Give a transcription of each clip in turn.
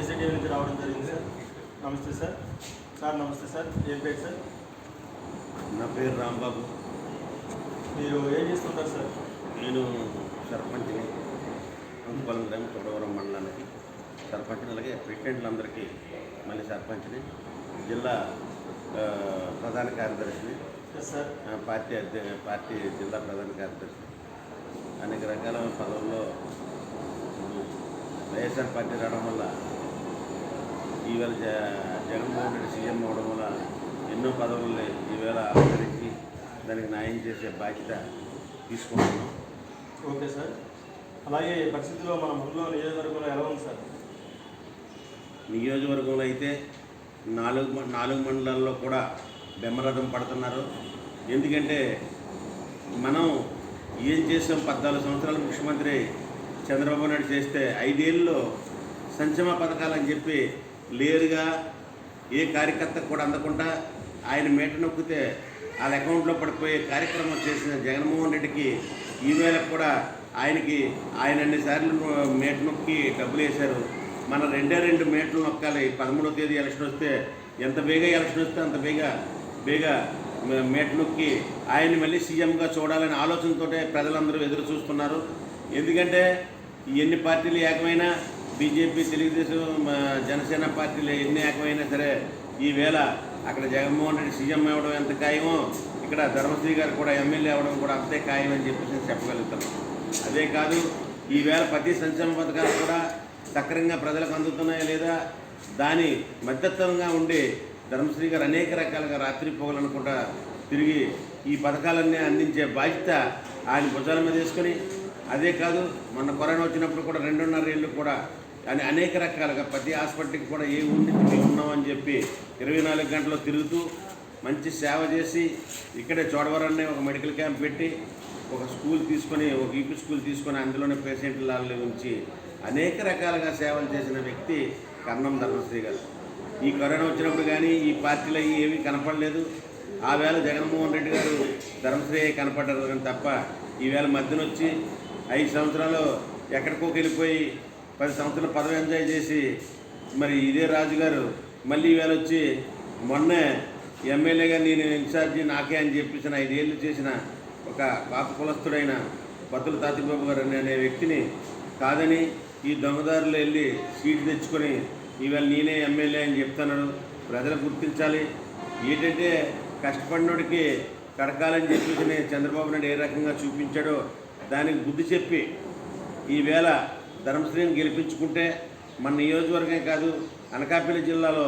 ఏసీటీవీ నుంచి రావడం జరిగింది సార్. నమస్తే సార్. సార్ నమస్తే సార్. ఏం పేరు సార్? నా పేరు రాంబాబు. మీరు ఏం చేస్తుంటారు సార్? నేను సర్పంచ్ని అంకుపాలెం గ్రామం చోడవరం మండలానికి సర్పంచ్ని అలాగే ప్రెసిడెంట్లందరికీ మళ్ళీ సర్పంచ్ని జిల్లా ప్రధాన కార్యదర్శిని సార్ పార్టీ అధ్య పార్టీ జిల్లా ప్రధాన కార్యదర్శి అనేక రకాల పదవుల్లో వైఎస్ఆర్ పార్టీ రావడం వల్ల ఈవేళ జ జగన్మోహన్ రెడ్డి సీఎం అవడం వల్ల ఎన్నో పదవుల్ని ఈవేళ అలంకరించి దానికి న్యాయం చేసే బాధ్యత తీసుకుంటున్నాం. Okay sir. అలాగే ఈ పరిస్థితిలో మన ముగ్గులో నియోజకవర్గంలో ఎలా ఉంది సార్? నియోజకవర్గంలో అయితే నాలుగు నాలుగు మండలాల్లో కూడా బెమ్మరథం పడుతున్నారు. ఎందుకంటే మనం ఏం చేసాం పద్నాలుగు సంవత్సరాల ముఖ్యమంత్రి చంద్రబాబు నాయుడు చేస్తే ఐదేళ్ళలో సంక్షేమ పథకాలు అని చెప్పి లేరుగా ఏ కార్యకర్త కూడా అందకుండా ఆయన మేట నొక్కితే వాళ్ళ అకౌంట్లో పడిపోయే కార్యక్రమం చేసిన జగన్మోహన్ రెడ్డికి ఈవేళ కూడా ఆయనకి ఆయన అన్నిసార్లు మేట నొక్కి డబ్బులు వేశారు. మన రెండే రెండు మేట్లు నొక్కాలి. పదమూడో తేదీ ఎలక్షన్ వస్తే ఎంత బేగా ఎలక్షన్ వస్తే అంత బేగా బేగా మేట నొక్కి ఆయన్ని మళ్ళీ సీఎంగా చూడాలనే ఆలోచనతో ప్రజలందరూ ఎదురు చూస్తున్నారు. ఎందుకంటే ఎన్ని పార్టీలు ఏకమైనా బీజేపీ తెలుగుదేశం జనసేన పార్టీలు ఎన్ని ఏకమైనా సరే ఈవేళ అక్కడ జగన్మోహన్ రెడ్డి సీఎం అవ్వడం ఎంత ఖాయమో ఇక్కడ ధర్మశ్రీ గారు కూడా ఎమ్మెల్యే అవ్వడం కూడా అంతే ఖాయం అని చెప్పేసి నేను చెప్పగలుగుతాను. అదే కాదు ఈవేళ ప్రతి సంక్షేమ పథకాలు కూడా సక్రంగా ప్రజలకు అందుతున్నాయా లేదా? దాని మధ్యత్వంగా ఉండి ధర్మశ్రీ గారు అనేక రకాలుగా రాత్రి పోగలనుకుంటా తిరిగి ఈ పథకాలన్నీ అందించే బాధ్యత ఆయన భుజాల మీద వేసుకొని అదే కాదు మొన్న కరోనా వచ్చినప్పుడు కూడా రెండున్నర ఏళ్ళు కూడా అని అనేక రకాలుగా ప్రతి హాస్పిటల్కి కూడా ఏ ఉండి నుంచి మేము ఉన్నామని చెప్పి ఇరవై నాలుగు గంటలు తిరుగుతూ మంచి సేవ చేసి ఇక్కడే చోడవరాన్ని ఒక మెడికల్ క్యాంప్ పెట్టి ఒక స్కూల్ తీసుకొని ఒక ఈపీ స్కూల్ తీసుకొని అందులోనే పేషెంట్ల ఉంచి అనేక రకాలుగా సేవలు చేసిన వ్యక్తి కన్నం ధర్మశ్రీ గారు. ఈ కరోనా వచ్చినప్పుడు కానీ ఈ పార్టీలో ఏమీ కనపడలేదు. ఆ వేళ జగన్మోహన్ రెడ్డి గారు ధర్మశ్రీ కనపడ్డారు కానీ తప్ప ఈవేళ మధ్యన వచ్చి ఐదు సంవత్సరాలు ఎక్కడికో వెళ్ళిపోయి పది సంవత్సరాలు పదవి ఎంజాయ్ చేసి మరి ఇదే రాజు గారు మళ్ళీ ఈవేళ వచ్చి మొన్నే ఎమ్మెల్యేగా నేను ఇన్ఛార్జి నాకే అని చెప్పేసిన ఐదేళ్ళు చేసిన ఒక పాప కులస్తుడైన పత్తుల తాతిబాబు గారు అనే వ్యక్తిని కాదని ఈ దొంగదారులు వెళ్ళి సీటు తెచ్చుకొని ఈవేళ నేనే ఎమ్మెల్యే అని చెప్తున్నాడు. ప్రజలు గుర్తించాలి. ఏంటంటే కష్టపడినోడికి కడకాలని చెప్పేసి చంద్రబాబు నాయుడు ఏ రకంగా చూపించాడో దానికి బుద్ధి చెప్పి ఈవేళ ధర్మశ్రీని గెలిపించుకుంటే మన నియోజకవర్గం కాదు అనకాపల్లి జిల్లాలో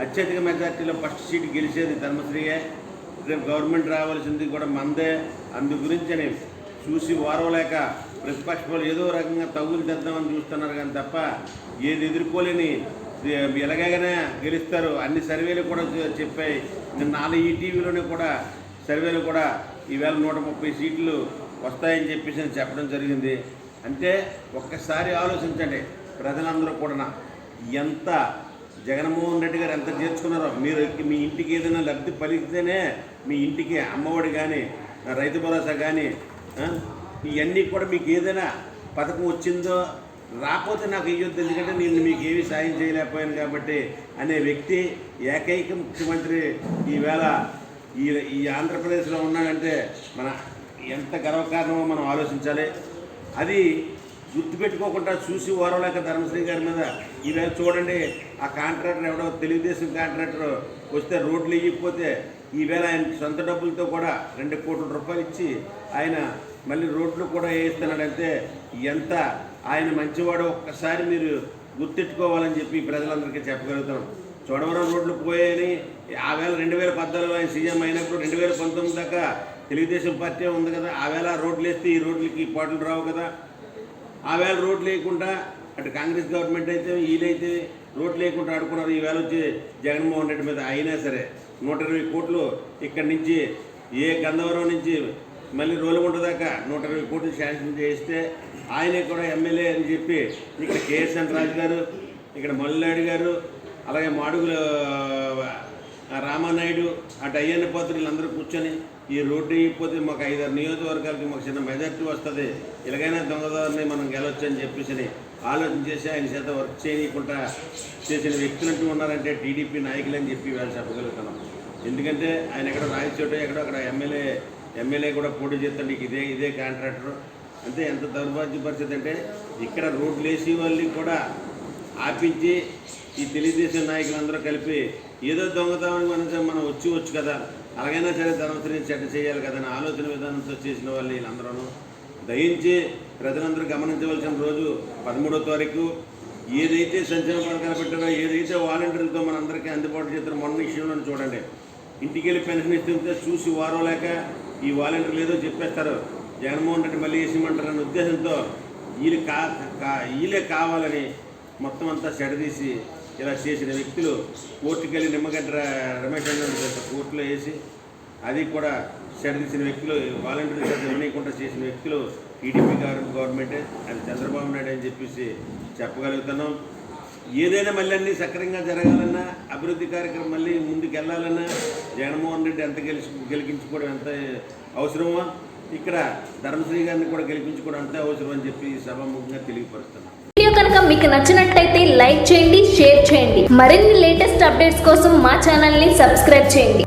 అత్యధిక మెజార్టీలో ఫస్ట్ సీట్ గెలిచేది ధర్మశ్రీయే. రేపు గవర్నమెంట్ రావాల్సింది కూడా మందే. అందు గురించని చూసి ఓరవలేక ప్రతిపక్షాలు ఏదో రకంగా తగులు తెద్దామని చూస్తున్నారు కానీ తప్ప ఏది ఎదుర్కోలేని ఎలాగైనా గెలుస్తారు. అన్ని సర్వేలు కూడా చెప్పాయి. నిన్న నాలుగు ఈ టీవీలోనే కూడా సర్వేలు కూడా ఈవేళ నూట ముప్పై సీట్లు వస్తాయని చెప్పేసి చెప్పడం జరిగింది. అంటే ఒక్కసారి ఆలోచించండి. ప్రజలందరూ కూడా ఎంత జగన్మోహన్ రెడ్డి గారు ఎంత చేర్చుకున్నారో మీరు మీ ఇంటికి ఏదైనా లబ్ధి పలికితేనే మీ ఇంటికి అమ్మఒడి కానీ రైతు భరోసా కానీ ఇవన్నీ కూడా మీకు ఏదైనా పథకం వచ్చిందో రాకపోతే నాకు ఇవ్వద్దు ఎందుకంటే నేను మీకు ఏమీ సాయం చేయలేకపోయాను కాబట్టి అనే వ్యక్తి ఏకైక ముఖ్యమంత్రి ఈవేళ ఈ ఈ ఆంధ్రప్రదేశ్లో ఉన్నాడంటే మన ఎంత గర్వకారణమో మనం ఆలోచించాలి. అది గుర్తుపెట్టుకోకుండా చూసి ఓరవలేక ధర్మశ్రీ గారి మీద ఈవేళ చూడండి ఆ కాంట్రాక్టర్ ఎవడో తెలుగుదేశం కాంట్రాక్టర్ వస్తే రోడ్లు ఇవ్వకపోతే ఈవేళ ఆయన సొంత డబ్బులతో కూడా రెండు కోట్ల రూపాయలు ఇచ్చి ఆయన మళ్ళీ రోడ్లు కూడా వేయిస్తున్నాడంటే ఎంత? ఆయన మంచివాడో ఒక్కసారి మీరు గుర్తెట్టుకోవాలని చెప్పి ప్రజలందరికీ చెప్పగలుగుతాం. చోడవరం రోడ్లు పోయాయని ఆ వేళ రెండు వేల పద్నాలుగులో ఆయన సీఎం అయినప్పుడు రెండు వేల పంతొమ్మిది దాకా తెలుగుదేశం పార్టీ ఉంది కదా ఆవేళ రోడ్లు వేస్తే ఈ రోడ్లకి పాటలు రావు కదా. ఆవేళ రోడ్లు లేకుండా అటు కాంగ్రెస్ గవర్నమెంట్ అయితే వీలైతే రోడ్లు లేకుండా ఆడుకున్నారు. ఈవేళ వచ్చి జగన్మోహన్ రెడ్డి మీద అయినా సరే నూట ఇరవై కోట్లు ఇక్కడి నుంచి ఏ గంధవరం నుంచి మళ్ళీ రోలుగుంట దాకా నూట ఇరవై కోట్లు శాంక్షన్ చేస్తే ఆయనే కూడా ఎమ్మెల్యే అని చెప్పి ఇక్కడ కేఎస్ఎన్ రాజు గారు ఇక్కడ మల్లాడి గారు అలాగే మాడుగుల రామానాయుడు అటు అయ్యన్న పాత్రులు అందరూ కూర్చొని ఈ రోడ్డు వేయకపోతే మాకు ఐదారు నియోజకవర్గాలకి మాకు చిన్న మెజార్టీ వస్తుంది. ఇలాగైనా దొంగదారిని మనం గెలవచ్చు అని చెప్పేసి ఆలోచన చేసి ఆయన చేత వర్క్ చేయకుండా చేసిన వ్యక్తులంటూ ఉన్నారంటే టీడీపీ నాయకులు అని చెప్పి వాళ్ళు చెప్పగలుగుతున్నాం. ఎందుకంటే ఆయన ఎక్కడ రాయచోట ఎక్కడో అక్కడ ఎమ్మెల్యే ఎమ్మెల్యే కూడా పోటీ చేస్తాడు. ఇదే ఇదే కాంట్రాక్టర్. అంటే ఎంత దౌర్భాగ్య పరిస్థితి అంటే ఇక్కడ రోడ్లు వేసి వాళ్ళని కూడా ఆపించి ఈ తెలుగుదేశం నాయకులందరూ కలిపి ఏదో దొంగతనం మనం మనం వచ్చి వచ్చు కదా. అలాగైనా సరే ధనవంతుని చెడ్డ చేయాలి కదా అని ఆలోచన విధానంతో చేసిన వాళ్ళు వీళ్ళందరూ దయించి ప్రజలందరూ గమనించవలసిన రోజు పదమూడో తారీఖు. ఏదైతే సంక్షేమ పథకాలు పెట్టారో ఏదైతే వాలంటీర్లతో మనందరికీ అందుబాటు చేస్తారో మొన్న విషయంలో చూడండి. ఇంటికి వెళ్ళి పెన్షన్ ఇస్తుంటే చూసి వారో లేక ఈ వాలంటీర్లు ఏదో చెప్పేస్తారు. జగన్మోహన్ రెడ్డి మళ్ళీ వేసేయమంటారనే ఉద్దేశంతో వీళ్ళు కా కా- వీళ్ళే కావాలని మొత్తం అంతా సెడదీసి ఇలా చేసిన వ్యక్తులు కోర్టుకి వెళ్ళి నిమ్మగడ్డ రమేష్ అన్న కోర్టులో వేసి అది కూడా చెడదీసిన వ్యక్తులు వాలంటీర్ చేత చేసిన వ్యక్తులు టీడీపీ గవర్నమెంటే అది చంద్రబాబు నాయుడు అని చెప్పేసి చెప్పగలుగుతున్నాం. ఏదైనా మళ్ళీ అన్నీ సక్రమంగా జరగాలన్నా అభివృద్ధి కార్యక్రమం మళ్ళీ ముందుకు వెళ్ళాలన్నా జగన్మోహన్ రెడ్డి ఎంత గెలిచి గెలిపించుకోవడం ఎంత అవసరమో ఇక్కడ ధర్మశ్రీ గారిని కూడా గెలిపించుకోవడం అంతే అవసరం అని చెప్పి సభాముఖంగా తెలియపరుస్తున్నాం. మీకు నచ్చినట్టయితే లైక్ చేయండి షేర్ చేయండి. మరిన్ని లేటెస్ట్ అప్డేట్స్ కోసం మా ఛానల్ని సబ్స్క్రైబ్ చేయండి.